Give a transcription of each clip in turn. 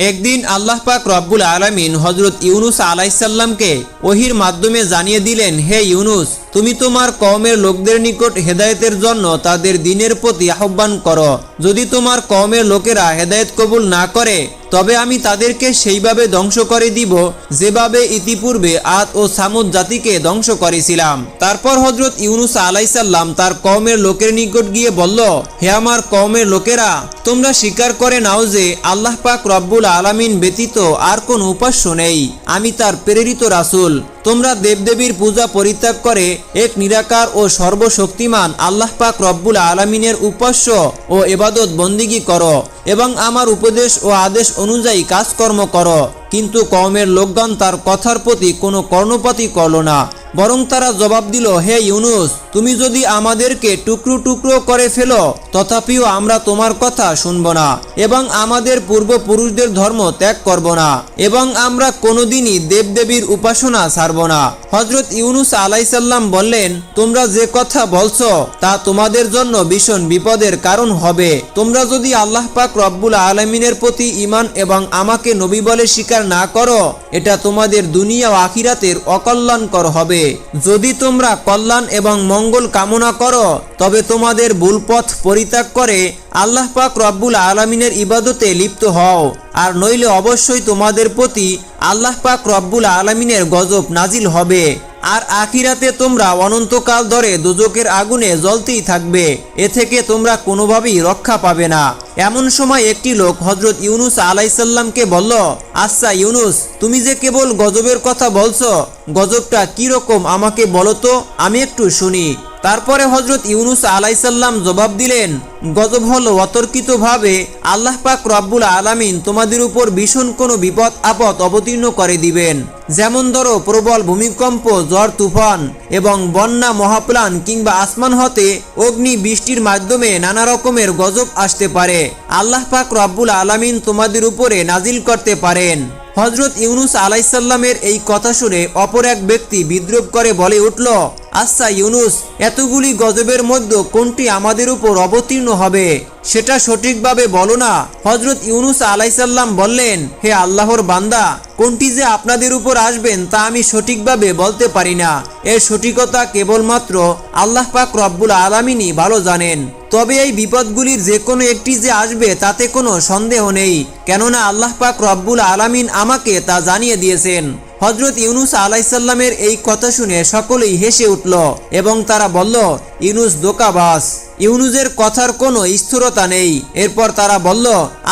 একদিন আল্লাহ পাক রব্বুল আলমিন হজরত ইউনুস আলাইসাল্লামকে ওহির মাধ্যমে জানিয়ে দিলেন হে ইউনুস তুমি তোমার কওমের লোকদের নিকট হেদায়েতের জন্য তাদের দিনের প্রতি আহ্বান করো। যদি তোমার কওমের লোকেরা হেদায়েত কবুল না করে, তবে আমি তাদেরকে সেইভাবে ধ্বংস করে দিব, যেভাবে ইতিপূর্বে আদ ও সামুদ জাতিকে ধ্বংস করেছিলাম। তারপর হজরত ইউনুস আলাইসাল্লাম তার কওমের লোকের নিকট গিয়ে বলল, হে আমার কওমের লোকেরা, তোমরা স্বীকার করে নাও যে আল্লাহ পাক রব্বুল আলামিন ব্যতীত আর কোন উপাস্য নেই। আমি তার প্রেরিত রাসূল। তোমরা দেবদেবীর পূজা পরিত্যাগ করে এক নিরাকার ও সর্বশক্তিমান আল্লাহ পাক রব্বুল আলমিনের উপাস্য ও এবাদত বন্দিগি করো এবং আমার উপদেশ ও আদেশ অনুযায়ী কাজকর্ম করো। কিন্তু কমের লোকগণ তার কথার প্রতি কোনো কর্ণপাতি করল না। বরং তারা জবাব দিল, হে ইউনুস, তুমি যদি আমাদেরকে টুকরো টুকরো করে ফেলো, তথাপিও আমরা তোমার কথা শুনব না এবং আমাদের পূর্বপুরুষদের ধর্ম ত্যাগ করব না এবং আমরা কোনোদিনই দেবদেবীর উপাসনা ছাড়ব না। হজরত ইউনুস আলাইসাল্লাম বললেন, তোমরা যে কথা বলছো, তা তোমাদের জন্য ভীষণ বিপদের কারণ হবে। তোমরা যদি আল্লাহ পাক রব্বুল আলমিনের প্রতি ইমান এবং আমাকে নবী বলে স্বীকার না করো, এটা তোমাদের দুনিয়া ও আখিরাতের অকল্যাণকর হবে। যদি তোমরা কল্যাণ এবং মঙ্গল কামনা করো, তবে তোমাদের ভুল পথ পরিত্যাগ করে আল্লাহ পাক রব্বুল আলমিনের ইবাদতে লিপ্ত হও। আর নইলে অবশ্যই তোমাদের প্রতি আল্লাহ পাক রব্বুল আলমিনের গজব নাজিল হবে। আর আখিরাতে তোমরা অনন্তকাল ধরে দুজকের আগুনে জ্বলতেই থাকবে। এ থেকে তোমরা কোনোভাবেই রক্ষা পাবে না। এমন সময় একটি লোক হজরত ইউনুস আলাইসাল্লামকে বলল আচ্ছা ইউনুস, তুমি যে কেবল গজবের কথা বলছো, গজবটা কি রকম আমাকে বলো তো, আমি একটু শুনি। তারপরে হজরত ইউনুস আলাইসাল্লাম জবাব দিলেন গজব হলো অতর্কিতভাবে আল্লাহ পাক রব্বুল আলামিন তোমাদের উপর ভীষণ কোনো বিপদ, আপদ অবতীর্ণ করে দিবেন। যেমন ধরো প্রবল ভূমিকম্প ঝড় তুফান এবং বন্যা, মহাপ্লান কিংবা আসমান হতে অগ্নি, বৃষ্টির মাধ্যমে নানা রকমের গজব আসতে পারে। আল্লাহ পাক রব্বুল আলামিন তোমাদের উপরে নাজিল করতে পারেন। হজরত ইউনুস আলাইসাল্লামের এই কথা শুনে অপর এক ব্যক্তি বিদ্রুপ করে বলে উঠল আচ্ছা ইউনুস, এতগুলি গজবের মধ্যে কোনটি আমাদের উপর অবতীর্ণ হবে? সেটা সঠিকভাবে বলো না। হজরত ইউনুস আলাইসাল্লাম বললেন, হে আল্লাহর বান্দা, কোনটি যে আপনাদের উপর আসবেন তা আমি সঠিকভাবে বলতে পারি না। এর সঠিকতা কেবলমাত্র আল্লাহ পাক রব্বুল আলামিনই ভালো জানেন। তবে এই বিপদগুলির যে কোনো একটি যে আসবে তাতে কোনো সন্দেহ নেই, কেননা আল্লাহ পাক রব্বুল আলামিন আমাকে তা জানিয়ে দিয়েছেন। হজরত ইউনুস আলাইসাল্লামের এই কথা শুনে সকলেই হেসে উঠল এবং তারা বলল, ইউনুস দোকাবাস ইউনুসের কথার কোনো স্থিরতা নেই। এরপর তারা বলল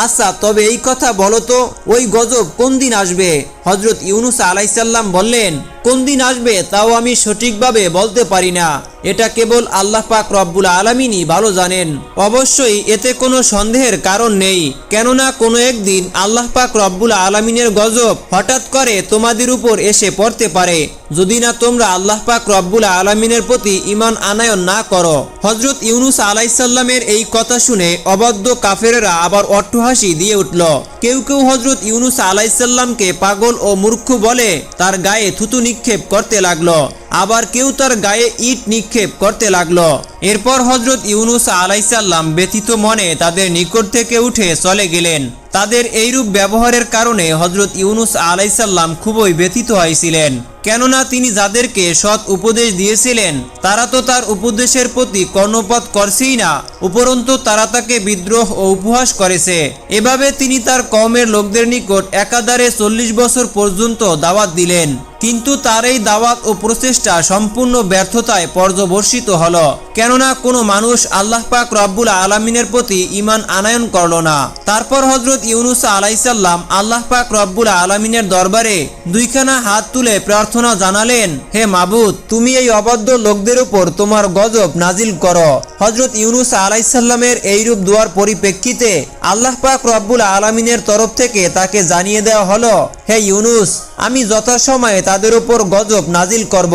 আচ্ছা তবে এই কথা বলো তো, ওই গজব কোন দিন আসবে? হজরত ইউনুস আলাইসাল্লাম বললেন, কোন দিন আসবে তাও আমি সঠিকভাবে বলতে পারি না। এটা কেবল আল্লাহ পাক রব্বুল আলমিনই ভালো জানেন। অবশ্যই এতে কোনো সন্দেহের কারণ নেই। কেননা কোনো একদিন আল্লাহ পাক রব্বুল আলমিনের গজব হঠাৎ করে তোমাদের উপর এসে পড়তে পারে। যদি না তোমরা আল্লাহ পাক রব্বুল আলমিনের প্রতি ইমান আনায়ন না করো। হজরত ইউনুস আলাইসাল্লামের এই কথা শুনে অবাধ্য কাফেরেরা আবার অট্টহাসি দিয়ে উঠল। কেউ কেউ হজরত ইউনুস আলাইসাল্লামকে পাগল ও মূর্খ বলে তার গায়ে থুতু নিক্ষেপ করতে লাগল। আবার কেউ তার গায়ে ইট নিক্ষেপ করতে লাগল। এরপর হজরত ইউনুস আলাইসাল্লাম ব্যথিত মনে তাদের নিকট থেকে উঠে চলে গেলেন। তাদের এইরূপ ব্যবহারের কারণে হজরত ইউনুস আলাইসাল্লাম খুবই ব্যথিত হয়েছিলেন। কেননা তিনি যাদেরকে সৎ উপদেশ দিয়েছিলেন, তারা তো তার উপদেশের প্রতি কর্ণপাত করছেই না, উপরন্তু তারা তাকে বিদ্রোহ ও উপহাস করেছে। এভাবে তিনি তার কমের লোকদের নিকট একাধারে চল্লিশ বছর পর্যন্ত দাওয়াত দিলেন। কিন্তু তার এই দাওয়াত ও প্রচেষ্টা সম্পূর্ণ ব্যর্থতায় পর্যবর্ষিত হল। কেননা কোনো মানুষ আল্লাহ পাক রব্বুল আলমিনের প্রতি ইমান আনায়ন করল না। তারপর হজরত ইউনুসা আলাইসাল্লাম আল্লাহ পাক রব্বুল আলমিনের দরবারে দুইখানা হাত তুলে প্রার্থনা জানালেন, হে মাবুদ, তুমি এই অবাধ্য লোকদের উপর তোমার গজব নাজিল করো। হজরত ইউনুস আলাইসাল্লামের এইরূপ দোয়ার পরিপ্রেক্ষিতে আল্লাহ পাক রব্বুল আলমিনের তরফ থেকে তাকে জানিয়ে দেওয়া হলো, হে ইউনুস, আমি যথাসময়ে তাদের উপর গজব নাজিল করব।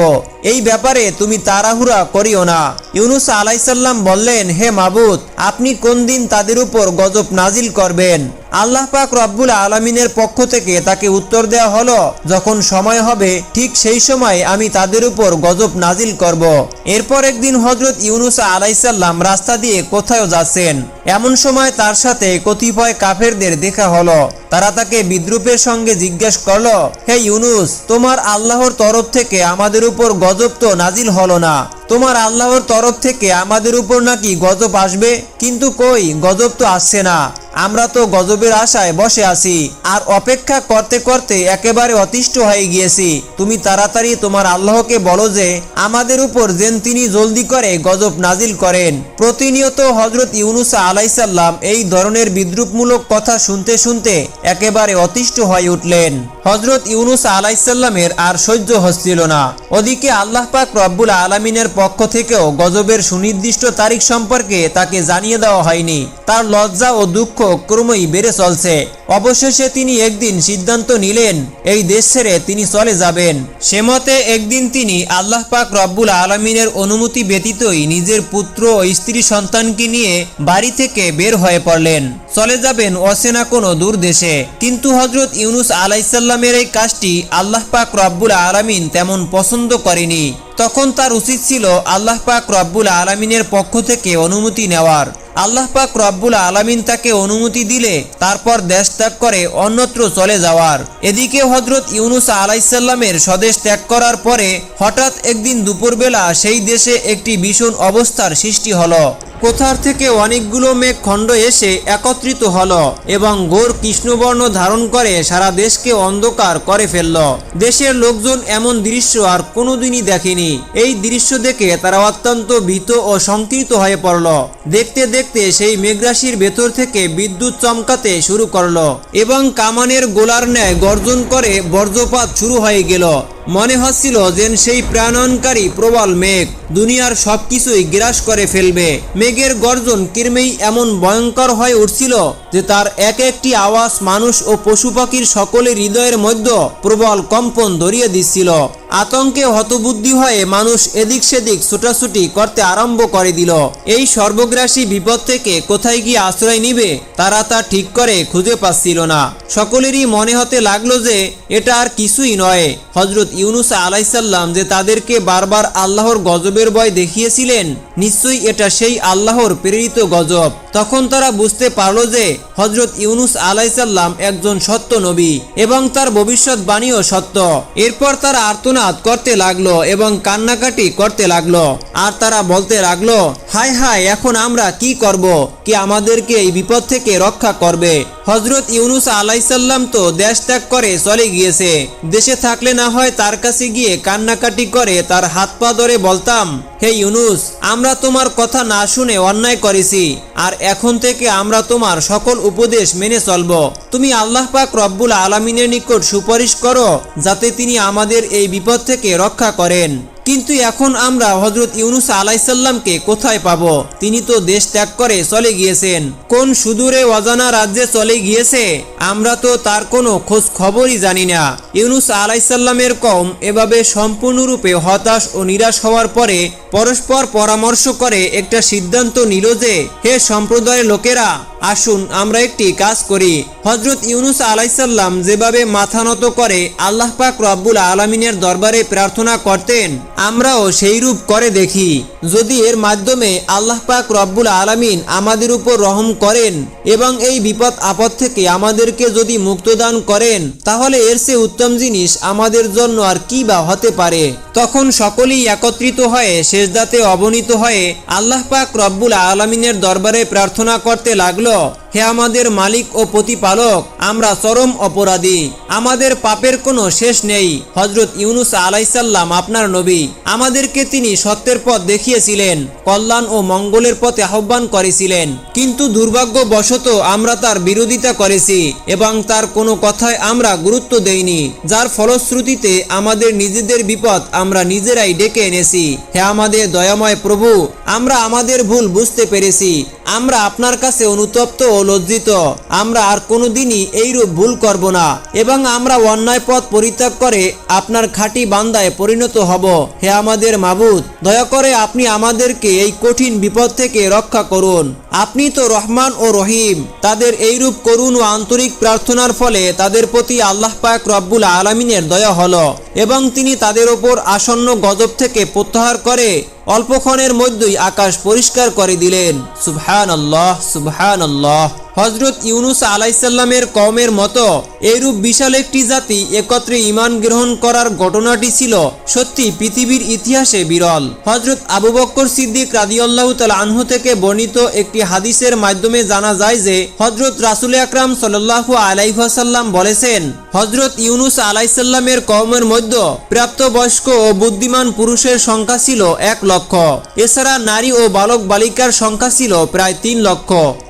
এই ব্যাপারে তুমি তাড়াহুড়া করিও না। ইউনুস আলাইসাল্লাম বললেন, হে মাবুদ, আপনি কোন দিন তাদের উপর গজব নাজিল করবেন? আল্লাহ পাক রব্বুল আলমিনের পক্ষ থেকে তাকে উত্তর দেওয়া হলো, যখন সময় হবে, ঠিক সেই সময় আমি তাদের উপর গজব নাজিল করব। এরপর একদিন হজরত ইউনুসা আলাইসাল্লাম রাস্তা দিয়ে কোথাও যাচ্ছেন। এমন সময় তার সাথে কতিপয় কাফেরদের দেখা হলো। তারা তাকে বিদ্রুপের সঙ্গে জিজ্ঞেস করল, হে ইউনুস, তোমার আল্লাহর তরফ থেকে আমাদের উপর গজব তো নাজিল হলো না। তোমার আল্লাহর তরফ থেকে আমাদের উপর নাকি গজব আসবে? কিন্তু কই, গজব তো আসছে না। আমরা তো গজবের আশায় বসে আছি, আর অপেক্ষা করতে করতে একেবারে অতিষ্ঠ হয়ে গিয়েছি। তুমি তাড়াতাড়ি তোমার আল্লাহকে বলো যে, আমাদের উপর যেন তিনি জলদি করে গজব নাজিল করেন। প্রতিনিয়ত হজরত ইউনুসা আলাইসাল্লাম এই ধরনের বিদ্রুপমূলক কথা শুনতে শুনতে একেবারে অতিষ্ঠ হয়ে উঠলেন। হজরত ইউনুস আলাইসাল্লামের আর সহ্য হচ্ছিল না। ওদিকে আল্লাহ পাক রব্বুল আলমিনের পক্ষ থেকেও গজবের সুনির্দিষ্ট তারিখ সম্পর্কে তাকে জানিয়ে দেওয়া হয়নি। তার লজ্জা ও দুঃখ ক্রমই বেড়ে চলছে। অবশেষে তিনি একদিন সিদ্ধান্ত নিলেন, এই দেশ ছেড়ে তিনি চলে যাবেন। সে মতে একদিন তিনি আল্লাহ পাক রব্বুল আলমিনের অনুমতি ব্যতীতই নিজের পুত্র ও স্ত্রী সন্তানকে নিয়ে বাড়ি থেকে বের হয়ে পড়লেন। চলে যাবেন অচেনা কোনো দূর দেশে। কিন্তু হজরত ইউনুস আলাইসাল্লামের এই কাজটি আল্লাহ পাক রব্বুল আলমিন তেমন পছন্দ করেনি। তখন তার উচিত ছিল আল্লাহ পাক রব্বুল আলমিনের পক্ষ থেকে অনুমতি নেওয়ার। আল্লাহ পাক রব্বুল আলামিন তাকে অনুমতি দিলে, তারপর দেশ ত্যাগ করে অন্যত্র চলে যাওয়ার। এদিকে হজরত ইউনুস আলাইসাল্লামের স্বদেশ ত্যাগ করার পরে, হঠাৎ একদিন দুপুরবেলা সেই দেশে একটি ভীষণ অবস্থার সৃষ্টি হলো। কোথার থেকে অনেকগুলো মেঘ খণ্ড এসে একত্রিত হল এবং গোর কৃষ্ণবর্ণ ধারণ করে সারা দেশকে অন্ধকার করে ফেলল। দেশের লোকজন এমন দৃশ্য আর কোনোদিনই দেখেনি। এই দৃশ্য দেখে তারা অত্যন্ত ভীত ও সংকৃত হয়ে পড়ল। দেখতে দেখতে সেই মেঘরাশির ভেতর থেকে বিদ্যুৎ চমকাতে শুরু করল এবং কামানের গোলার ন্যায় গর্জন করে বর্জ্যপাত শুরু হয়ে গেল। মনে হচ্ছিল যেন সেই প্রাণনকারী প্রবল মেঘ দুনিয়ার সবকিছুই গ্রাস করে ফেলবে। মেঘের গর্জন কিরমেই এমন ভয়ঙ্কর হয়ে উঠছিল যে তার এক একটি আওয়াজ মানুষ ও পশু পাখির সকলের হৃদয়ের মধ্যে প্রবল কম্পন ধরিয়ে দিচ্ছিল। আতঙ্কে হতবুদ্ধি হয়ে মানুষ এদিক সেদিক ছোটাছুটি করতে আরম্ভ করে দিল। এই সর্বগ্রাসী বিপদ থেকে কোথায় গিয়ে আশ্রয় নিবে তারা তা ঠিক করে খুঁজে পাচ্ছিল না। সকলেরই মনে হতে লাগল যে এটা আর কিছুই নয়। হজরত ইউনুস আলাইসাল্লাম যে তাদেরকে বারবার আল্লাহর গজবের ভয় দেখিয়েছিলেন, নিশ্চয়ই এটা সেই আল্লাহর প্রেরিত গজব। তখন তারা বুঝতে পারল যে হজরত ইউনুস আলাইসাল্লাম একজন সত্য নবী এবং তার ভবিষ্যৎবাণীও সত্য। এরপর তারা আর্তনাদ করতে লাগল এবং কান্নাকাটি করতে লাগল। আর তারা বলতে লাগল, হায় হায়, এখন আমরা কি করব? কি আমাদেরকে এই বিপদ থেকে রক্ষা করবে? হজরত ইউনুস আলাইসাল্লাম তো দেশ ত্যাগ করে চলে গিয়েছে। দেশে থাকলে না হয় তার কাছে গিয়ে কান্নাকাটি করে, তার হাত পা ধরে বলতাম, হে ইউনুস, আমরা তোমার কথা না শুনে অন্যায় করেছি, আর এখন থেকে আমরা তোমার সকল উপদেশ মেনে চলব। তুমি আল্লাহ পাক রব্বুল আলমিনের নিকট সুপারিশ করো, যাতে তিনি আমাদের এই বিপদ থেকে রক্ষা করেন। কিন্তু এখন আমরা হজরত ইউনুস আলাইসাল্লামকে কোথায় পাব? তিনি তো দেশ ত্যাগ করে চলে গিয়েছেন। কোন সুদূরে অজানা রাজ্যে চলে গিয়েছে? আমরা তো তার কোনো খোঁজ খবরই জানি না। ইউনুস আলাইসাল্লামের কম এভাবে সম্পূর্ণরূপে হতাশ ও নিরাশ হওয়ার পরে পরস্পর পরামর্শ করে একটা সিদ্ধান্ত নিল যে, হে সম্প্রদায়ের লোকেরা আসুন, আমরা একটি কাজ করি। হজরত ইউনুস আলাইসাল্লাম যেভাবে মাথা নত করে, আল্লাহ পাক রব্বুল আলমিনের দরবারে প্রার্থনা করতেন, আমরাও সেই রূপ করে দেখি। যদি এর মাধ্যমে আল্লাহ পাক রব্বুল আলামিন আমাদের উপর রহম করেন এবং এই বিপদ আপদ থেকে আমাদেরকে যদি মুক্তদান করেন, তাহলে এর চেয়ে উত্তম জিনিস আমাদের জন্য আর কি বা হতে পারে? তখন সকলেই একত্রিত হয়ে শেষদাতে অবনীত হয়ে আল্লাহ পাক রব্বুল আলমিনের দরবারে প্রার্থনা করতে লাগল। video. হে আমাদের মালিক ও প্রতিপালক, আমরা চরম অপরাধী। আমাদের পাপের কোনো শেষ নেই। হজরত ইউনুস আলাইসাল্লাম আপনার নবী। আমাদেরকে তিনি সত্যের পথ দেখিয়েছিলেন, কল্যাণ ও মঙ্গলের পথে আহ্বান করেছিলেন। কিন্তু দুর্ভাগ্যবশত আমরা তার বিরোধিতা করেছি এবং তার কোনো কথায় আমরা গুরুত্ব দেইনি। যার ফলশ্রুতিতে আমাদের নিজেদের বিপদ আমরা নিজেরাই ডেকে এনেছি। হে আমাদের দয়াময় প্রভু, আমরা আমাদের ভুল বুঝতে পেরেছি। আমরা আপনার কাছে অনুতপ্ত ও লজ্জিত। আমরা আর কোনোদিনই এইরূপ ভুল করব না, এবং আমরা অন্যায় পথ পরিত্যাগ করে আপনার খাঁটি বান্দায় পরিণত হব। হে আমাদের মাবুদ, দয়া করে আপনি আমাদেরকে এই কঠিন বিপদ থেকে রক্ষা করুন। আপনি তো রহমান ও রহিম। তাদের এইরূপ করুণ ও আন্তরিক প্রার্থনার ফলে তাদের প্রতি আল্লাহ পাক রব্বুল আলমিনের দয়া হল এবং তিনি তাদের ওপর আসন্ন গজব থেকে প্রত্যাহার করে অল্পক্ষণের মধ্যেই আকাশ পরিষ্কার করে দিলেন। সুবহান আল্লাহ সুবহান আল্লাহ হজরত ইউনুস আলাইসাল্লামের কমের মতো এইরূপ বিশাল একটি জাতি একত্রে ইমান গ্রহণ করার ঘটনাটি ছিল সত্যি পৃথিবীর ইতিহাসে বিরল। হজরত আবু বক্কর সিদ্দিক রাদিয়াল্লাহু তাআলা আনহু থেকে বর্ণিত একটি হাদিসের মাধ্যমে জানা যায় যে হজরত রাসুল আকরাম সাল্লাল্লাহু আলাইহাসাল্লাম বলেছেন হজরত ইউনুস আলাইসাল্লামের কওমের মধ্যে প্রাপ্তবয়স্ক ও বুদ্ধিমান পুরুষের সংখ্যা ছিল এক লক্ষ। এছাড়া নারী ও বালক বালিকার সংখ্যা ছিল প্রায় তিন লক্ষ।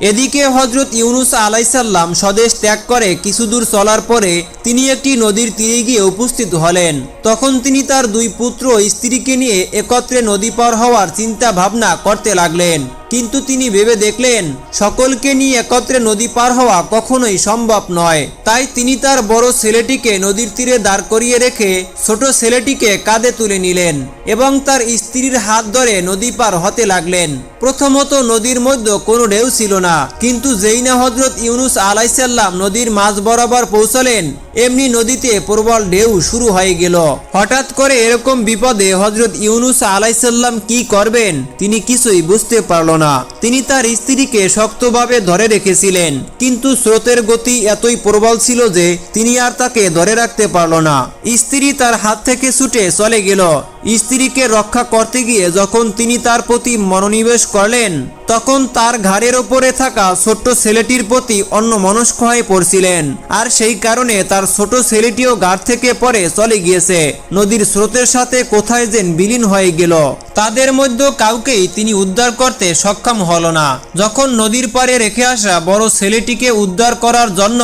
এদিকে হজরত ইউনুস আলাইসাল্লাম স্বদেশ ত্যাগ করে কিছু দূর চলার পরে তিনি একটি নদীর তীরে গিয়ে উপস্থিত হলেন। তখন তিনি তার দুই পুত্র স্ত্রীকে নিয়ে একত্রে নদী পার হওয়ার চিন্তা ভাবনা করতে লাগলেন। কিন্তু তিনি ভেবে দেখলেন, সকলকে নিয়ে একত্রে নদী পার হওয়া কখনোই সম্ভব নয়। তাই তিনি তার বড় ছেলেটিকে নদীর তীরে দাঁড় করিয়ে রেখে ছোট ছেলেটিকে কাঁধে তুলে নিলেন এবং তার স্ত্রীর হাত ধরে নদী পার হতে লাগলেন। প্রথমত নদীর মধ্যে কোনো ঢেউ ছিল না, কিন্তু যেই না হজরত ইউনুস আলাইসাল্লাম নদীর মাঝ বরাবর পৌঁছলেন, এমনি নদীতে প্রবল ঢেউ শুরু হয়ে গেল। হঠাৎ করে এরকম বিপদে হজরত ইউনুস আলাইসাল্লাম কি করবেন, তিনি কিছুই বুঝতে পারল না। তিনি তার স্ত্রীকে শক্তভাবে ধরে রেখেছিলেন, কিন্তু স্রোতের গতি এতই প্রবল ছিল যে তিনি আর তাকে ধরে রাখতে পারল না। স্ত্রী তার হাত থেকে ছুটে চলে গেল। স্ত্রীকে রক্ষা করতে গিয়ে যখন তিনি তার প্রতি মনোনিবেশ করলেন, তখন তার ঘাড়ের ওপরে থাকা ছোট্ট ছেলেটির প্রতি অন্য মনস্ক হয়ে পড়ছিলেন। আর সেই কারণে তার ছোট ছেলেটিও ঘাট থেকে পরে চলে গিয়েছে। নদীর স্রোতের সাথে কোথায় যেন বিলীন হয়ে গেল। তাদের মধ্যে কাউকেই তিনি উদ্ধার করতে সক্ষম হল না। যখন নদীর পাড়ে রেখে আসা বড় ছেলেটিকে উদ্ধার করার জন্য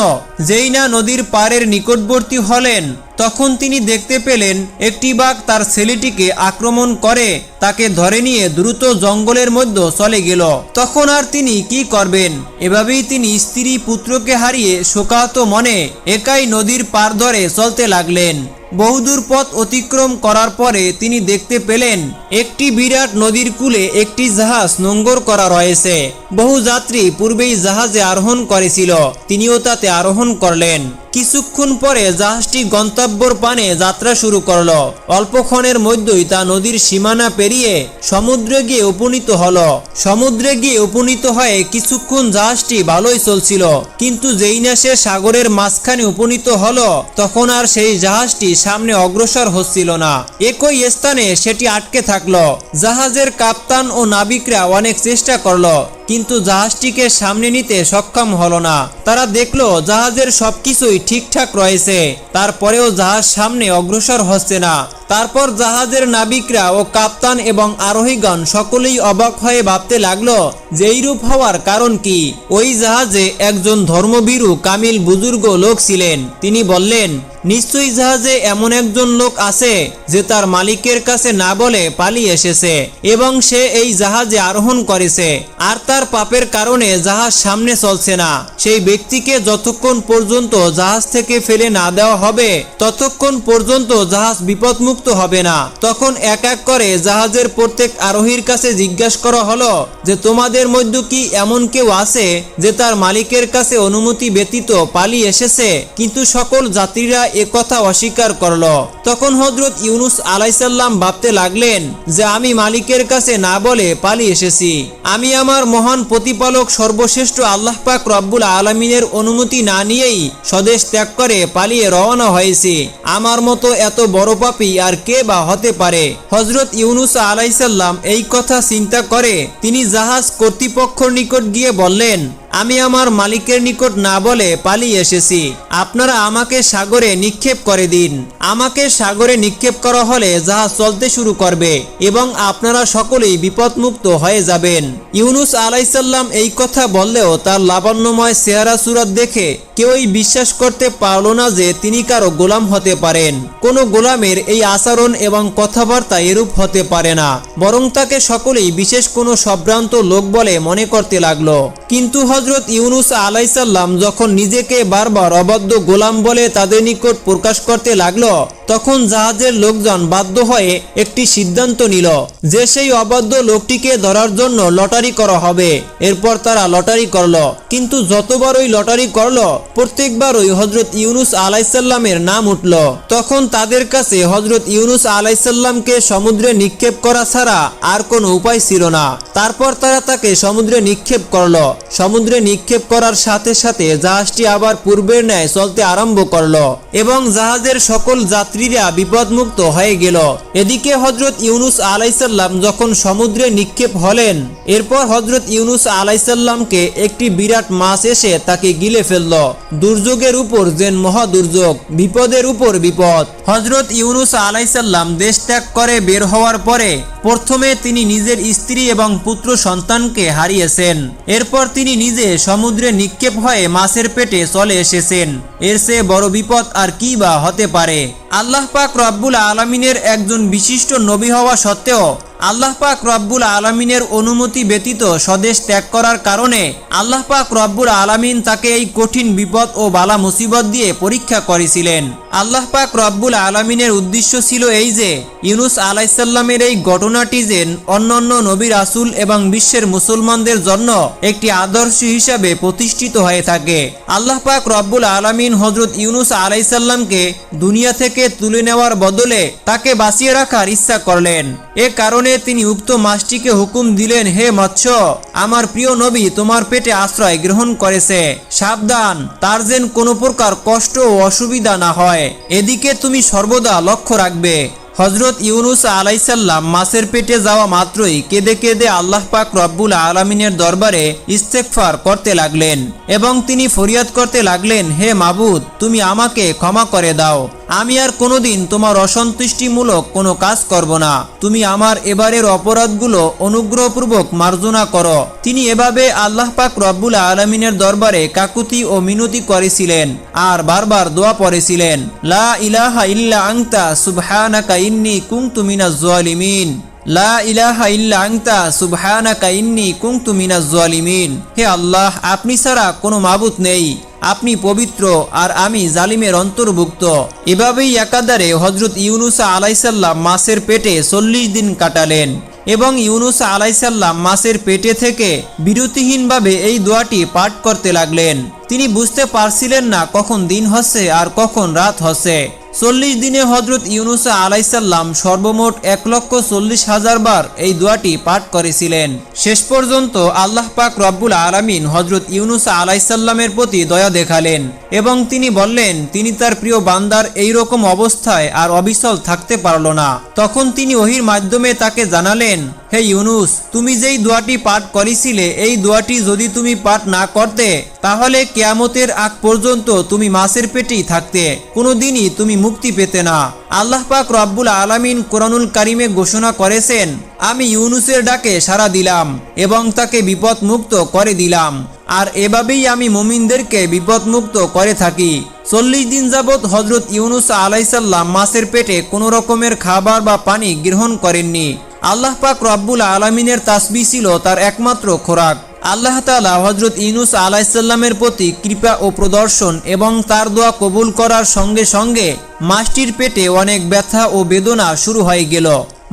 যেই না নদীর পাড়ের নিকটবর্তী হলেন তখন তিনি দেখতে পেলেন একটি বাঘ তার ছেলেটিকে আক্রমণ করে, তাকে ধরে নিয়ে দ্রুত জঙ্গলের মধ্যে চলে গেল। তখন আর তিনি কি করবেন? এভাবেই তিনি স্ত্রী পুত্রকে হারিয়ে শোকাহত মনে একাই নদীর পার ধরে চলতে লাগলেন। বহুদূর পথ অতিক্রম করার পরে তিনি দেখতে পেলেন একটি বিরাট নদীর কূলে একটি জাহাজ নোঙ্গর করা রয়েছে। বহু যাত্রী পূর্বেই জাহাজে আরোহণ করেছিল, তিনিও তাতে আরোহণ করলেন। কিছুক্ষণ পরে জাহাজটি গন্তব্যর পানে যাত্রা শুরু করল। অল্পক্ষণের মধ্যেই তা নদীর সীমানা পেরিয়ে সমুদ্রে গিয়ে উপনীত হল। সমুদ্রে গিয়ে উপনীত হয়ে কিছুক্ষণ জাহাজটি ভালোই চলছিল, কিন্তু যেই না সে সাগরের মাঝখানে উপনীত হল, তখন আর সেই জাহাজটি সামনে অগ্রসর হচ্ছিল না। একই স্থানে সেটি আটকে থাকল। জাহাজের কাপ্তান ও নাবিকরা অনেক চেষ্টা করল কিন্তু জাহাজটিকে সামনে নিতে সক্ষম হলো না। তারা দেখল জাহাজের সবকিছুই ঠিকঠাক রয়েছে। তারপরেও জাহাজ সামনে অগ্রসর হচ্ছে না। তারপর জাহাজের নাবিকরা ও কাপ্তান এবং আরোহীগণ সকলেই অবাক হয়ে ভাবতে লাগল যে এইরূপ হওয়ার কারণ কি। ওই জাহাজে একজন ধর্মভীরু কামিল বুজুর্গ লোক ছিলেন। তিনি বললেন নিশ্চয়ই জাহাজে এমন একজন লোক আছে যে তার মালিকের কাছে না বলে পালিয়ে এসেছে এবং সে এই জাহাজে আরোহণ করেছে। আর তার পাপের কারণে জাহাজ সামনে চলছে না। সেই ব্যক্তিকে যতক্ষণ পর্যন্ত জাহাজ থেকে ফেলে না দেওয়া হবে, ততক্ষণ পর্যন্ত জাহাজ বিপদমুক্ত হবে না। তখন এক এক করে জাহাজের প্রত্যেক আরোহীর কাছে জিজ্ঞাসা করা হলো যে, তোমাদের মধ্যে কি এমন কেউ আছে যে তার মালিকের কাছে অনুমতি ব্যতীত পালিয়ে এসেছে? কিন্তু সকল যাত্রীরা কথা অস্বীকার করল। তখন হজরত ইউনুস আলাইসাল্লাম ভাবতে লাগলেন যে আমি মালিকের কাছে না বলে পালিয়ে এসেছি। আমি আমার মহান প্রতিপালক সর্বশ্রেষ্ঠ আল্লাহ পাক রব্বুল আলমিনের অনুমতি না নিয়েই স্বদেশ ত্যাগ করে পালিয়ে রওনা হয়েছি। আমার মতো এত বড় পাপী আর কে বা হতে পারে? হজরত ইউনুস আলাইসাল্লাম এই কথা চিন্তা করে তিনি জাহাজ কর্তৃপক্ষর নিকট গিয়ে বললেন আমি আমার মালিকের নিকট না বলে পালিয়ে এসেছি। আপনারা আমাকে সাগরে নিক্ষেপ করে দিন। আমাকে সাগরে নিক্ষেপ করা হলে জাহাজ চলতে শুরু করবে এবং আপনারা সকলেই বিপদমুক্ত হয়ে যাবেন। ইউনুস আলাইসাল্লাম এই কথা বললেও তার লাবণ্যময় চেহারা সুরত দেখে কেউই বিশ্বাস করতে পারল না যে তিনি কারও গোলাম হতে পারেন। কোনো গোলামের এই আচরণ এবং কথাবার্তা এরূপ হতে পারে না। বরং তাকে সকলেই বিশেষ কোনো সম্ভ্রান্ত লোক বলে মনে করতে লাগল। কিন্তু হজরত ইউনুস আলাইসাল্লাম যখন নিজেকে বারবার অবাধ্য গোলাম বলে তাদের নিকট প্রকাশ করতে লাগল, তখন জাহাজের লোকজন বাধ্য হয়ে একটি সিদ্ধান্ত নিল যে সেই অবাধ্য লোকটিকে ধরার জন্য লটারি করা হবে। এরপর তারা লটারি করল। কিন্তু যতবার ওই লটারি করল, প্রত্যেকবার ওই হজরত ইউনুস আলাইসাল্লামের নাম উঠল। তখন তাদের কাছে হজরত ইউনুস আলাইসাল্লামকে সমুদ্রে নিক্ষেপ করা ছাড়া আর কোনো উপায় ছিল না। তারপর তারা তাকে সমুদ্রে নিক্ষেপ করল। সমুদ্রে নিক্ষেপ করার সাথে সাথে জাহাজটি আবার পূর্বের ন্যায় চলতে আরম্ভ করল এবং জাহাজের সকল যাত্রীরা বিপদমুক্ত হয়ে গেল। এদিকে হজরত ইউনুস আলাইসাল্লাম যখন সমুদ্রে নিক্ষেপ হলেন, এরপর হজরত ইউনুস আলাইসাল্লামকে একটি বিরাট মাছ এসে তাকে গিলে ফেলল। দুর্যোগের উপর যেন মহা দুর্যোগ বিপদের উপর বিপদ। হজরত ইউনুস আলাইসাল্লাম দেশ ত্যাগ করে বের হওয়ার পরে প্রথমে তিনি নিজের স্ত্রী এবং পুত্র সন্তানকে হারিয়েছেন। এরপর তিনি নিজে সমুদ্রে নিক্ষেপ হয়ে মাছের পেটে চলে এসেছেন। এর চেয়ে বড় বিপদ আর কি বা হতে পারে? আল্লাহ পাক রব্বুল আলমিনের একজন বিশিষ্ট নবী হওয়া সত্ত্বেও আল্লাহ পাক রব্বুল আলমিনের অনুমতি ব্যতীত স্বদেশ ত্যাগ করার কারণে আল্লাহ পাক রব্বুল আলমিন তাকে এই কঠিন বিপদ ও বালা মুসিবত দিয়ে পরীক্ষা করেছিলেন। আল্লাহ পাক রব্বুল আলমিনের উদ্দেশ্য ছিল এই যে, ইউনুস আলাইসাল্লামের এই ঘটনাটি যেন অন্যান্য নবী রাসুল এবং বিশ্বের মুসলমানদের জন্য একটি আদর্শ হিসাবে প্রতিষ্ঠিত হয়ে থাকে। আল্লাহ পাক রব্বুল আলমিন হজরত ইউনুস আলাইসাল্লামকে দুনিয়া থেকে তুলে নেওয়ার বদলে তাকে বাঁচিয়ে রাখার ইচ্ছা করলেন। এ কারণে তিনি উক্ত মাসটিকে হুকুম দিলেন, হে মৎস্য, আমার প্রিয় নবী তোমার পেটে আশ্রয় গ্রহণ করেছে। সাবধান, তার যেন কোনো প্রকার কষ্ট ও অসুবিধা না হয়। এদিকে তুমি সর্বদা লক্ষ্য রাখবে। হজরত ইউনুস আলাইসাল্লাম মাছের পেটে যাওয়া মাত্রই কেঁদে কেঁদে আল্লাহ পাক রব্বুল আলমিনের দরবারে ইস্তেকফার করতে লাগলেন এবং তিনি ফরিয়াদ করতে লাগলেন, হে মাবুদ, তুমি আমাকে ক্ষমা করে দাও। আমি আর কোনোদিন তোমার অসন্তুষ্টিমূলক কোনো কাজ করব না। তুমি আমার এবারের অপরাধগুলো অনুগ্রহপূর্বক মার্জনা করো। তিনি এভাবে আল্লাহ পাক রব্বুল আলমিনের দরবারে কাকুতি ও মিনতি করেছিলেন আর বারবার দোয়া পড়েছিলেন। লা ইলাহা ইল্লা আংতা সুবহানাকা ইন্নি কুনতু মিনাজ জালিমিন। লা ইলাহা ইল্লা আংতা সুবহানাকা ইন্নি কুনতু মিনাজ জালিমিন। হে আল্লাহ, আপনি ছাড়া কোনো মাবুত নেই। আপনি পবিত্র আর আমি জালিমের অন্তর্ভুক্ত। এভাবেই একাদারে হজরত ইউনুসা আলাইসাল্লাম মাসের পেটে চল্লিশ দিন কাটালেন এবং ইউনুসা আলাইসাল্লাম মাসের পেটে থেকে বিরতিহীনভাবে এই দোয়াটি পাঠ করতে লাগলেন। তিনি বুঝতে পারছিলেন না কখন দিন হচ্ছে আর কখন রাত হচ্ছে। চল্লিশ দিনে হজরত ইউনুসা আলাইসাল্লাম সর্বমোট এক লক্ষ চল্লিশ হাজার বার এই দোয়াটি পাঠ করেছিলেন। শেষ পর্যন্ত আল্লাহ পাক রব্বুল আলামিন হজরত ইউনুসা আলাইসাল্লামের প্রতি দয়া দেখালেন এবং তিনি বললেন, তিনি তার প্রিয় বান্দার এই রকম অবস্থায় আর অবিচল থাকতে পারল না। তখন তিনি ওহির মাধ্যমে তাকে জানালেন হে ইউনুস, তুমি যেই দোয়াটি পাঠ করেছিলে, এই দোয়াটি যদি তুমি পাঠ না করতে, তাহলে কেয়ামতের আগ পর্যন্ত তুমি মাছের পেটেই থাকতে। কোনোদিনই তুমি মুক্তি পেতে না। আল্লাহ পাক রব্বুল আলামিন কোরআনুল কারিমে ঘোষণা করেছেন, আমি ইউনুসের ডাকে সাড়া দিলাম এবং তাকে বিপদ মুক্ত করে দিলাম। আর এভাবেই আমি মুমিনদেরকে বিপদমুক্ত করে থাকি। চল্লিশ দিন যাবৎ হজরত ইউনুস আলাইসাল্লাম মাছের পেটে কোনো রকমের খাবার বা পানি গ্রহণ করেননি। আল্লাহ পাক রব্বুল আলমিনের তাসবি ছিল তার একমাত্র খোরাক। আল্লাহ তালা হজরত ইনুস আলাইসাল্লামের প্রতি কৃপা ও প্রদর্শন এবং তার দোয়া কবুল করার সঙ্গে সঙ্গে মাসটির পেটে অনেক ব্যথা ও বেদনা শুরু হয়ে গেল।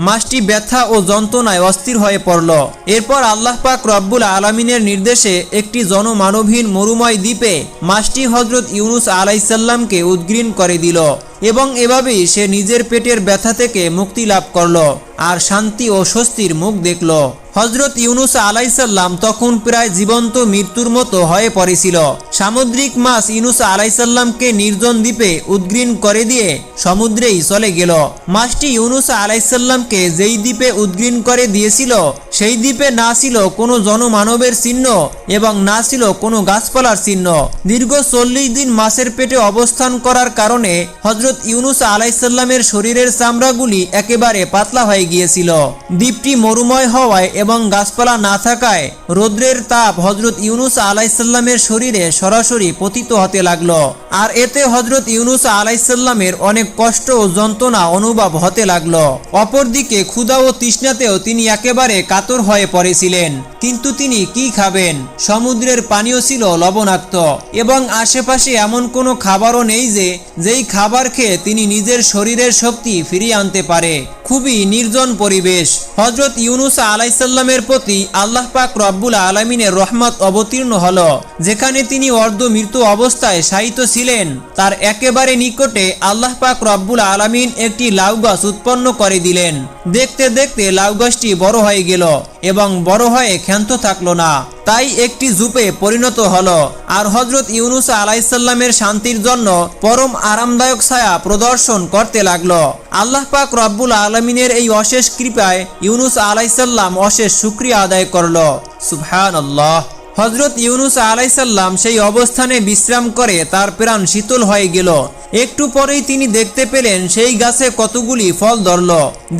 মাছটি ব্যথা ও যন্ত্রণায় অস্থির হয়ে পড়ল। এরপর আল্লাহ পাক রব্বুল আলমিনের নির্দেশে একটি জনমানবহীন মরুময় দ্বীপে মাসটি হজরত ইউনুস আলাইসাল্লামকে উদ্গ্রীন করে দিল এবং এভাবেই সে নিজের পেটের ব্যথা থেকে মুক্তি লাভ করল আর শান্তি ও স্বস্তির মুখ দেখল। হজরত ইউনুস আলাইসাল্লাম তখন প্রায় জীবন্ত মৃত্যুর মতো হয়ে পড়েছিল। সামুদ্রিক মাছ ইউনুস আলাইসাল্লামকে নির্জন দ্বীপে উদ্গ্রীন করে দিয়ে সমুদ্রেই চলে গেল। মাছটি ইউনুস আলাইসাল্লামকে যেই দ্বীপে উদ্গ্রীন করে দিয়েছিল সেই দ্বীপে না ছিল কোনো জনমানবের চিহ্ন এবং না ছিল কোনো গাছপালার চিহ্ন। দীর্ঘ চল্লিশ দিন মাছের পেটে অবস্থান করার কারণে হজরত ইউনুস আলাইসাল্লামের শরীরের চামড়াগুলি একেবারে পাতলা হয়ে গিয়েছিল। দ্বীপটি মরুময় হওয়ায় এবং গাছপালা না থাকায় রৌদ্রের তাপ হজরত ইউনুস আলাইসাল্লামের শরীরে সরাসরি পতিত হতে লাগল। আর এতে হজরত ইউনুস আলাইসাল্লামের অনেক কষ্ট ও যন্ত্রণা অনুভব হতে লাগল। অপরদিকে ক্ষুধা ও তৃষ্ণাতেও তিনি একেবারে কাতর কাতর হয়ে পড়েছিলেন। কিন্তু তিনি কি খাবেন? সমুদ্রের পানীয় ছিল লবণাক্ত। এবং আশেপাশে এমন কোনো খাবারও নেই যে, যেই খাবার খেয়ে তিনি নিজের শরীরের শক্তি ফিরিয়ে আনতে পারে। খুবই নির্জন পরিবেশ। হজরত ইউনুস আলাইসাল্লামের প্রতি আল্লাহ পাক রব্বুল আলমিনের রহমত অবতীর্ণ হল। যেখানে তিনি অর্ধ মৃত্যু অবস্থায় শায়িত ছিলেন। তার একেবারে নিকটে আল্লাহ পাক রব্বুল আলমিন একটি লাউ গাছ উৎপন্ন করে দিলেন। দেখতে দেখতে লাউ গাছটি বড় হয়ে গেল। এবং বড় হয়ে ক্ষান্ত থাকল না। তাই একটি জুপে পরিণত হলো। আর হজরত ইউনুস আলাইসাল্লামের শান্তির জন্য পরম আরামদায়ক ছায়া প্রদর্শন করতে লাগল। আল্লাহ পাক রব্বুল আলমিনের এই অশেষ কৃপায় ইউনুস আলাইসাল্লাম অশেষ শুক্রিয়া আদায় করল। আল্লাহ হজরত ইউনুস আলাইসাল্লাম সেই অবস্থানে বিশ্রাম করে তার প্রাণ শীতল হয়ে গেল। একটু পরেই তিনি দেখতে পেলেন সেই গাছে কতগুলি ফল ধরল।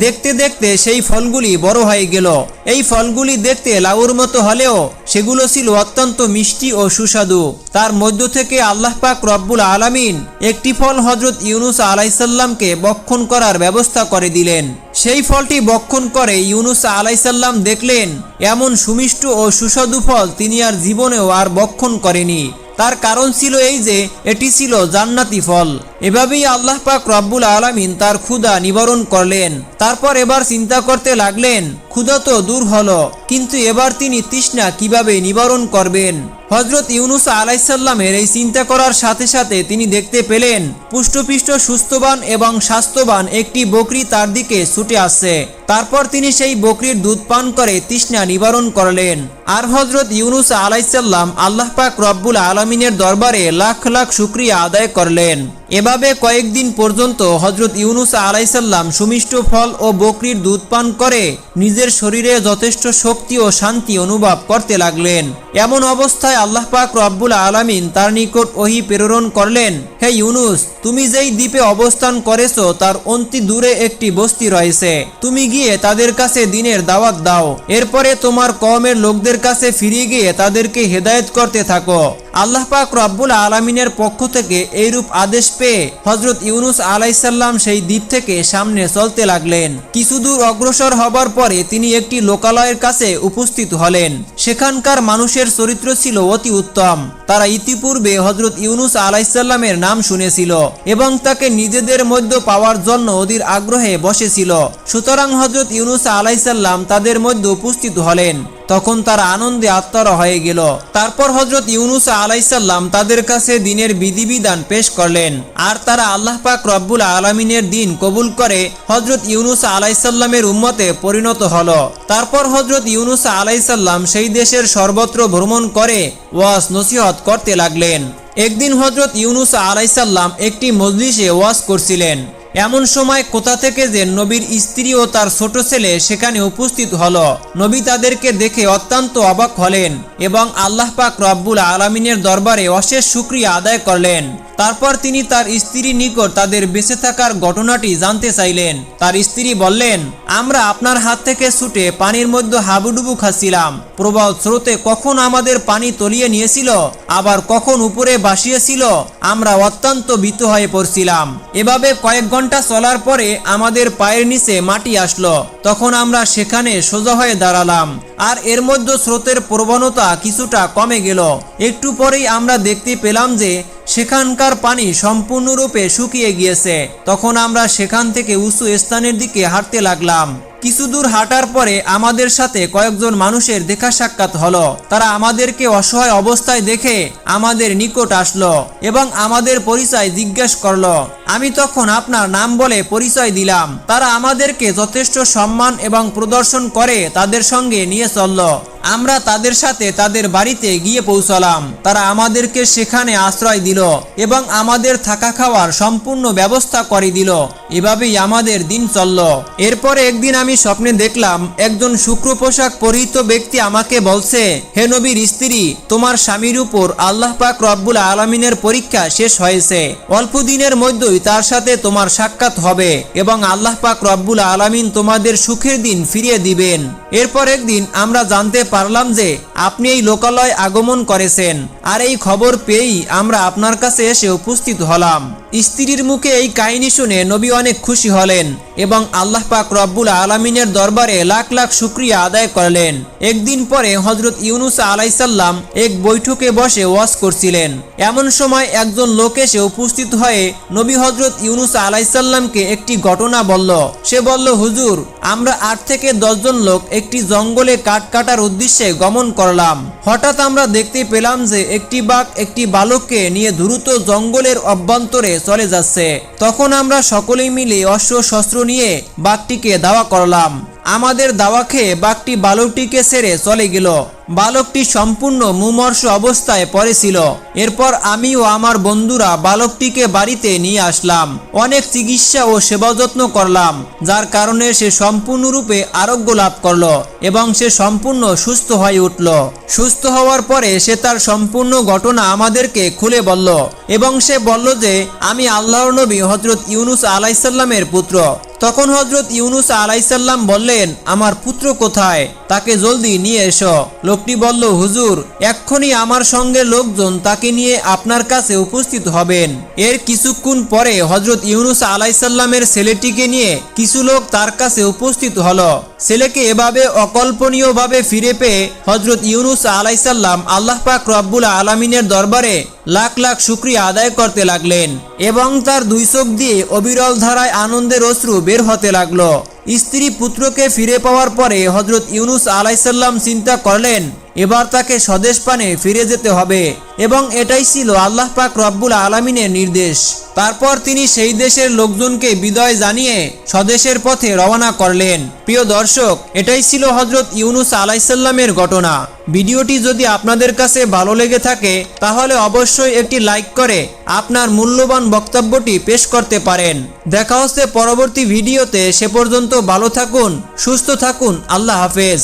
দেখতে দেখতে সেই ফলগুলি বড় হয়ে গেল। এই ফলগুলি দেখতে লাউর মতো হলেও সেগুলো ছিল অত্যন্ত মিষ্টি ও সুস্বাদু। তার মধ্য থেকে আল্লাহ পাক রব্বুল আলামিন একটি ফল হজরত ইউনুস আলাইসাল্লামকে বক্ষণ করার ব্যবস্থা করে দিলেন। সেই ফলটি বক্ষণ করে ইউনুস আলাইসাল্লাম দেখলেন, এমন সুমিষ্ট ও সুস্বাদু ফল তিনি আর জীবনেও আর বক্ষণ করেনি। তার কারণ ছিল এই যে এটি ছিল জান্নাতি ফল। এভাবেই আল্লাহ পাক রব্বুল আলামিন তার ক্ষুধা নিবারণ করলেন। তারপর এবার চিন্তা করতে লাগলেন, ক্ষুধা তো দূর হলো, কিন্তু এবার তিনি তৃষ্ণা কীভাবে নিবারণ করবেন? হজরত ইউনুস আলাইসাল্লামের এই চিন্তা করার সাথে সাথে তিনি দেখতে পেলেন, পুষ্টপিষ্ট, সুস্থবান এবং স্বাস্থ্যবান একটি বকরি তার দিকে ছুটে আসছে। তারপর তিনি সেই বকরির দুধ পান করে তৃষ্ণা নিবারণ করলেন। আর হজরত ইউনুস আলাইসাল্লাম আল্লাহ পাক রব্বুল আলমিনের দরবারে লাখ লাখ শুক্রিয়া আদায় করলেন। এভাবে কয়েকদিন পর্যন্ত হজরত ইউনুস আলাইসাল্লাম সুমিষ্ট ফল ও বকরির দুধ পান করে নিজের শরীরে যথেষ্ট শক্তি ও শান্তি অনুভব করতে লাগলেন। এমন অবস্থায় আল্লাহ পাক রব্বুল আলামিন তার নিকট ওহি প্রেরণ করলেন, হে ইউনুস তুমি যেই দ্বীপে অবস্থান করেছ, তার অন্তি দূরে একটি বস্তি রয়েছে। তুমি গিয়ে তাদের কাছে দিনের দাওয়াত দাও। এরপরে তোমার কমের লোকদের কাছে ফিরে গিয়ে তাদেরকে হেদায়েত করতে থাকো। আল্লাহ পাক রব্বুল আলমিনের পক্ষ থেকে এইরূপ আদেশ পেয়ে হজরত ইউনুস আলাইসাল্লাম সেই দ্বীপ থেকে সামনে চলতে লাগলেন। কিছু দূর অগ্রসর হবার পরে তিনি একটি লোকালয়ের কাছে উপস্থিত হলেন। সেখানকার মানুষের চরিত্র ছিল অতি উত্তম। তারা ইতিপূর্বে হজরত ইউনুস আলাইসাল্লামের নাম শুনেছিল। এবং তাকে নিজেদের মধ্যে পাওয়ার জন্য অধীর আগ্রহে বসেছিল। সুতরাং হজরত ইউনুস আলাইসাল্লাম তাদের মধ্যে উপস্থিত হলেন। তখন তারা আনন্দে আত্মরা হয়ে গেল। তারপর হজরত ইউনুস আলাইসাল্লাম তাদের কাছে দিনের বিধিবিধান পেশ করলেন। আর তারা আল্লাহ পাক রব্বুল আলমিনের দিন কবুল করে হজরত ইউনুস আলাইসাল্লামের উম্মতে পরিণত হল। তারপর হজরত ইউনুস আলাইসাল্লাম সেই দেশের সর্বত্র ভ্রমণ করে ওয়াস নসিহত করতে লাগলেন। একদিন হজরত ইউনুসা আলাইসাল্লাম একটি মজলিসে ওয়াজ করছিলেন। এমন সময় কোথা থেকে যে নবীর স্ত্রী ও তার ছোট ছেলে সেখানে উপস্থিত হলো। নবী তাদেরকে দেখে অত্যন্ত অবাক হলেন এবং আল্লাহ পাক রব্বুল আলমিনের দরবারে অশেষ শুক্রিয়া আদায় করলেন। তারপর তিনি তার স্ত্রীর নিকট তাদের বেঁচে থাকার ঘটনাটি জানতে চাইলেন। তার স্ত্রী বললেন, আমরা আপনার হাত থেকে ছুটে পানির মধ্যে হাবুডুবু খাচ্ছিলাম। প্রবাহ স্রোতে কখন আমাদের পানি তলিয়ে নিয়েছিল, আবার কখন উপরে বাসিয়েছিল আমরা অত্যন্ত ভীত হয়ে পড়ছিলাম। এভাবে কয়েক ঘণ্টা চলার পরে আমাদের পায়ের নিচে মাটি আসলো। তখন আমরা সেখানে সোজা হয়ে দাঁড়ালাম। আর এর মধ্যে স্রোতের প্রবণতা কিছুটা কমে গেল। একটু পরেই আমরা দেখতে পেলাম যে সেখানকার পানি সম্পূর্ণরূপে শুকিয়ে গিয়েছে। তখন আমরা সেখান থেকে উঁচু স্থানের দিকে হাঁটতে লাগলাম। কিছু দূর হাঁটার পরে আমাদের সাথে কয়েকজন মানুষের দেখা সাক্ষাৎ হলো। তারা আমাদেরকে অসহায় অবস্থায় দেখে আমাদের নিকট আসলো এবং আমাদের পরিচয় জিজ্ঞেস করল। আমি তখন আপনার নাম বলে পরিচয় দিলাম। তারা আমাদেরকে যথেষ্ট সম্মান এবং প্রদর্শন করে তাদের সঙ্গে নিয়ে চলল। আমরা তাদের সাথে তাদের বাড়িতে গিয়ে পৌঁছলাম। তারা আমাদেরকে সেখানে আশ্রয় দিল এবং আমাদের থাকা খাওয়ার সম্পূর্ণ ব্যবস্থা করে দিল। এভাবেই আমাদের দিন চলল। এরপরে একদিন আমি স্বপ্নে দেখলাম, একজন শুক্র পোশাক পরিহিত ব্যক্তি আমাকে বলছে, হে নবীর স্ত্রী, তোমার স্বামীর উপর আল্লাহ পাক রব্বুল আলমিনের পরীক্ষা শেষ হয়েছে। অল্প দিনের মধ্যেই তার সাথে তোমার সাক্ষাৎ হবে এবং আল্লাহ পাক রব্বুল আলমিন তোমাদের সুখের দিন ফিরিয়ে দিবেন। এরপর একদিন আমরা জানতে পারলাম যে আপনি এই লোকালয় আগমন করেছেন। আর এই খবর পেয়েই আমরা আপনার কাছে এসে উপস্থিত হলাম। স্ত্রীর মুখে এই কাহিনী শুনে নবী অনেক খুশি হলেন এবং আল্লাহ পাক রব্বুল আলমিনের দরবারে লাখ লাখ শুক্রিয়া আদায় করলেন। একদিন পরে হজরত ইউনুস আলাইসাল্লাম এক বৈঠকে বসে ওয়াজ করছিলেন। এমন সময় একজন লোক এসে উপস্থিত হয়ে নবী হজরত ইউনুস আলাইসাল্লামকে একটি ঘটনা বলল। সে বলল, হুজুর, আমরা আট থেকে দশজন লোক একটি জঙ্গলে কাঠ কাটার উদ্দেশ্যে গমন করলাম। হঠাৎ আমরা দেখতে পেলাম যে একটি বাঘ একটি বালককে নিয়ে দ্রুত জঙ্গলের অভ্যন্তরে চলে যাচ্ছে। তখন আমরা সকলেই মিলে অস্ত্র শস্ত্র নিয়ে বাঘটিকে দাওয়া করলাম। আমাদের দাওয়া খেয়ে বাঘটি বালকটিকে সেরে চলে গেল। বালকটি সম্পূর্ণ মুমর্ষ অবস্থায় পড়েছিল। এরপর আমি ও আমার বন্ধুরা বালকটিকে বাড়িতে নিয়ে আসলাম। অনেক চিকিৎসা ও সেবা যত্ন করলাম, যার কারণে সে সম্পূর্ণরূপে আরোগ্য লাভ করল এবং সে সম্পূর্ণ সুস্থ হয়ে উঠল। সুস্থ হওয়ার পরে সে তার সম্পূর্ণ ঘটনা আমাদেরকে খুলে বলল এবং সে বলল যে, আমি আল্লাহর নবী হজরত ইউনুস আলাইসাল্লামের পুত্র। তখন হজরত ইউনুস আলাইসাল্লাম বললেন, আমার পুত্র কোথায়? তাকে জলদি নিয়ে এসো। লোকটি বলল, হুজুর, এক্ষুনি আমার সঙ্গে লোকজন তাকে নিয়ে আপনার কাছে উপস্থিত হবেন। এর কিছুক্ষণ পরে হজরত ইউনুস আলাইসাল্লামের ছেলেটিকে নিয়ে কিছু লোক তার কাছে উপস্থিত হল। ছেলেকে এভাবে অকল্পনীয়ভাবে ফিরে পেয়ে হজরত ইউনুস আলাইসাল্লাম আল্লাহ পাক রব্বুল আলমিনের দরবারে লাখ লাখ শুক্রিয়া আদায় করতে লাগলেন এবং তার দুই চোখ দিয়ে অবিরল ধারায় আনন্দের অশ্রু বের হতে লাগল। স্ত্রী পুত্রকে ফিরে পাওয়ার পরে হজরত ইউনুস আলাইসাল্লাম চিন্তা করলেন এবার তাকে স্বদেশ পানে ফিরে যেতে হবে এবং এটাই ছিল আল্লাহ পাক রব্বুল আলমিনের নির্দেশ। তারপর তিনি সেই দেশের লোকজনকে বিদায় জানিয়ে স্বদেশের পথে রওনা করলেন। প্রিয় দর্শক, এটাই ছিল হজরত ইউনুস আলাইসাল্লামের ঘটনা। ভিডিওটি যদি আপনাদের কাছে ভালো লেগে থাকে, তাহলে অবশ্যই একটি লাইক করে আপনার মূল্যবান বক্তব্যটি পেশ করতে পারেন। দেখা হচ্ছে পরবর্তী ভিডিওতে, সে পর্যন্ত ভালো থাকুন, সুস্থ থাকুন, আল্লাহ হাফেজ।